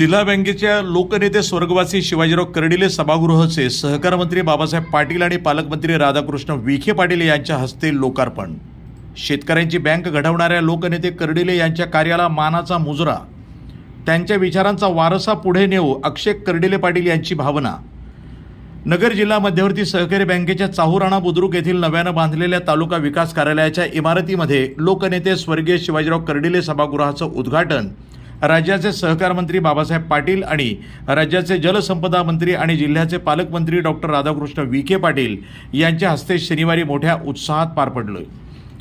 जिल्हा बँकेच्या लोकनेते स्वर्गवासी शिवाजीराव कर्डिले सभागृहाचे सहकार मंत्री बाबासाहेब पाटील आणि पालकमंत्री राधाकृष्ण विखे पाटील यांच्या हस्ते लोकार्पण. शेतकऱ्यांची बँक घडवणाऱ्या लोकनेते कर्डिले यांच्या कार्याला मानाचा मुजरा. त्यांच्या विचारांचा वारसा पुढे नेऊ अक्षय कर्डिले पाटील यांची भावना. नगर जिल्हा मध्यवर्ती सहकारी बँकेच्या चाहूराणा बुद्रुक येथील नव्यानं बांधलेल्या तालुका विकास कार्यालयाच्या इमारतीमध्ये लोकनेते स्वर्गीय शिवाजीराव कर्डिले सभागृहाचं उद्घाटन राज्याचे सहकार मंत्री बाबासाहेब पाटील आणि राज्याचे जलसंपदा मंत्री आणि जिल्ह्याचे पालकमंत्री डॉक्टर राधाकृष्ण विखे पाटील यांच्या हस्ते शनिवारी मोठ्या उत्साहात पार पडलं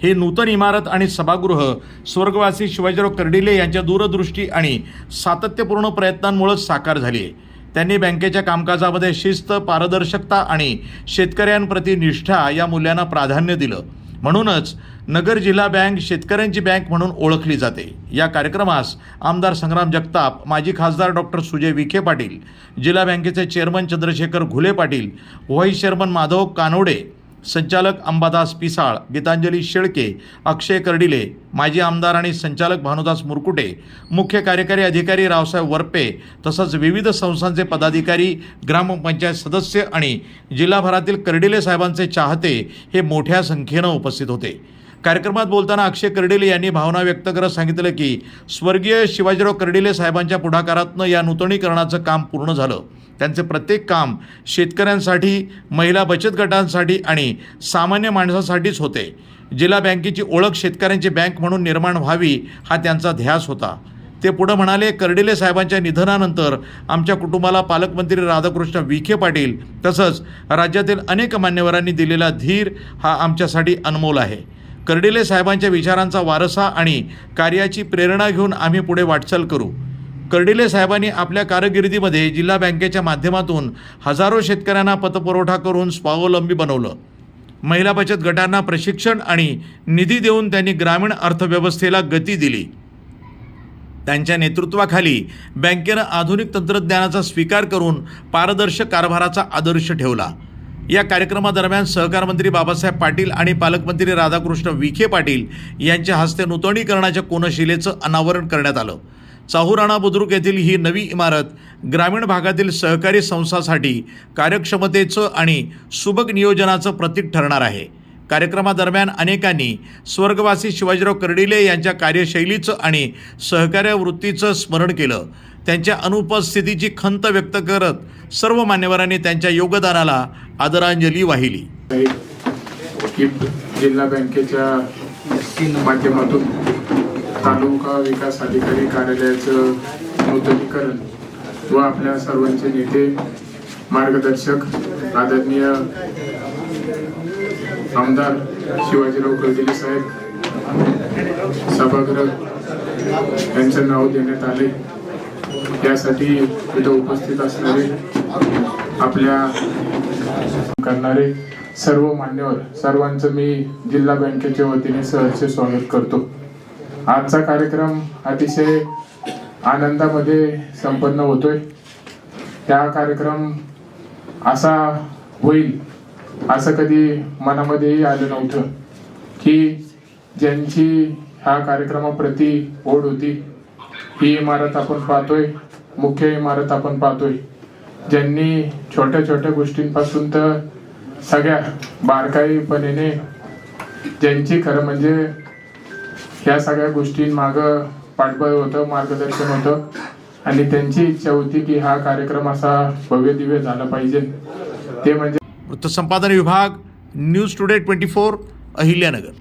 हे नूतन इमारत आणि सभागृह स्वर्गवासी शिवाजीराव कर्डिले यांच्या दूरदृष्टी आणि सातत्यपूर्ण प्रयत्नांमुळेच साकार झाली आहे त्यांनी बँकेच्या कामकाजामध्ये शिस्त पारदर्शकता आणि शेतकऱ्यांप्रती निष्ठा या मूल्यांना प्राधान्य दिलं. म्हणूनच नगर जिल्हा बँक शेतकऱ्यांची बँक म्हणून ओळखली जाते. या कार्यक्रमास आमदार संग्राम जगताप माजी खासदार डॉक्टर सुजय विखे पाटील जिल्हा बँकेचे chairman Chandrashekhar Ghule Patil vice chairman Madhav Kanode संचालक अंबादास पिसाळ गीतांजली शेळके अक्षय कर्डिले माजी आमदार आणि संचालक भानुदास मुरकुटे मुख्य कार्यकारी अधिकारी रावसाहेब वरपे तसंच विविध संस्थांचे पदाधिकारी ग्रामपंचायत सदस्य आणि जिल्हाभरातील कर्डिले साहेबांचे चाहते हे मोठ्या संख्येनं उपस्थित होते. कार्यक्रमात बोलताना अक्षय कर्डिले यांनी भावना व्यक्त करत सांगितलं की स्वर्गीय शिवाजीराव कर्डिले साहेबांच्या पुढाकारातनं या नूतनीकरणाचं काम पूर्ण झालं. त्यांचे प्रत्येक काम शेतकऱ्यांसाठी महिला बचत गटांसाठी आणि सामान्य माणसासाठीच होते. जिल्हा बँकेची ओळख शेतकऱ्यांची बँक म्हणून निर्माण व्हावी हा त्यांचा ध्यास होता. ते पुढं म्हणाले कर्डिले साहेबांच्या निधनानंतर आमच्या कुटुंबाला पालकमंत्री राधाकृष्ण विखे पाटील तसंच राज्यातील अनेक मान्यवरांनी दिलेला धीर हा आमच्यासाठी अनमोल आहे. कर्डिले साहेबांच्या विचारांचा वारसा आणि कार्याची प्रेरणा घेऊन आम्ही पुढे वाटचाल करू. कर्डिले साहेबांनी आपल्या कारकिर्दीमध्ये जिल्हा बँकेच्या माध्यमातून हजारो शेतकऱ्यांना पतपुरवठा करून स्वावलंबी बनवलं. महिला बचत गटांना प्रशिक्षण आणि निधी देऊन त्यांनी ग्रामीण अर्थव्यवस्थेला गती दिली. त्यांच्या नेतृत्वाखाली बँकेनं आधुनिक तंत्रज्ञानाचा स्वीकार करून पारदर्शक कारभाराचा आदर्श ठेवला. या कार्यक्रमादरम्यान सहकार मंत्री बाबासाहेब पाटील आणि पालकमंत्री राधाकृष्ण विखे पाटील यांच्या हस्ते नूतनीकरणाच्या कोनशिलेचं अनावरण करण्यात आलं. चाहूराणा बुद्रुक येथील ही नवी इमारत ग्रामीण भागातील सहकारी संस्थांसाठी कार्यक्षमतेचं आणि सुबक नियोजनाचं प्रतीक ठरणार आहे. कार्यक्रमादरम्यान अनेकांनी स्वर्गवासी शिवाजीराव कर्डिले यांच्या कार्यशैलीचं आणि सहकार्य वृत्तीचं स्मरण केलं. त्यांच्या अनुपस्थितीची खंत व्यक्त करत सर्व मान्यवरांनी त्यांच्या योगदानाला आदरांजली वाहिली. जिल्हा बँकेच्या माध्यमातून तालुका विकास अधिकारी कार्यालयाचं नूतनीकरण व आपल्या सर्वांचे नेते मार्गदर्शक आदरणीय आमदार शिवाजीराव कर्दिले साहेब सभागृह यांचं नाव देण्यात आले. यासाठी इथं उपस्थित असणारे आपल्या करणारे सर्व मान्यवर सर्वांचं मी जिल्हा बँकेच्या वतीने सहर्ष स्वागत करतो. आजचा कार्यक्रम अतिशय आनंदामध्ये संपन्न होतोय. हा कार्यक्रम असा होईल असं कधी मनामध्येही आलं नव्हतं की ज्यांची ह्या कार्यक्रमाप्रती ओढ होती ही इमारत आपण पाहतोय. मुख्य इमारत आपण पाहतोय. ज्यांनी छोट्या छोट्या गोष्टींपासून तर सगळ्या बारकाईपणे ज्यांची खरं म्हणजे ह्या सगळ्या गोष्टींमाग पाठबळ होतं मार्गदर्शन होतं. आणि त्यांची इच्छा होती की हा कार्यक्रम असा भव्य दिव्य झाला पाहिजे. ते म्हणजे वृत्तसंपादन विभाग news today twenty four Ahilyanagar.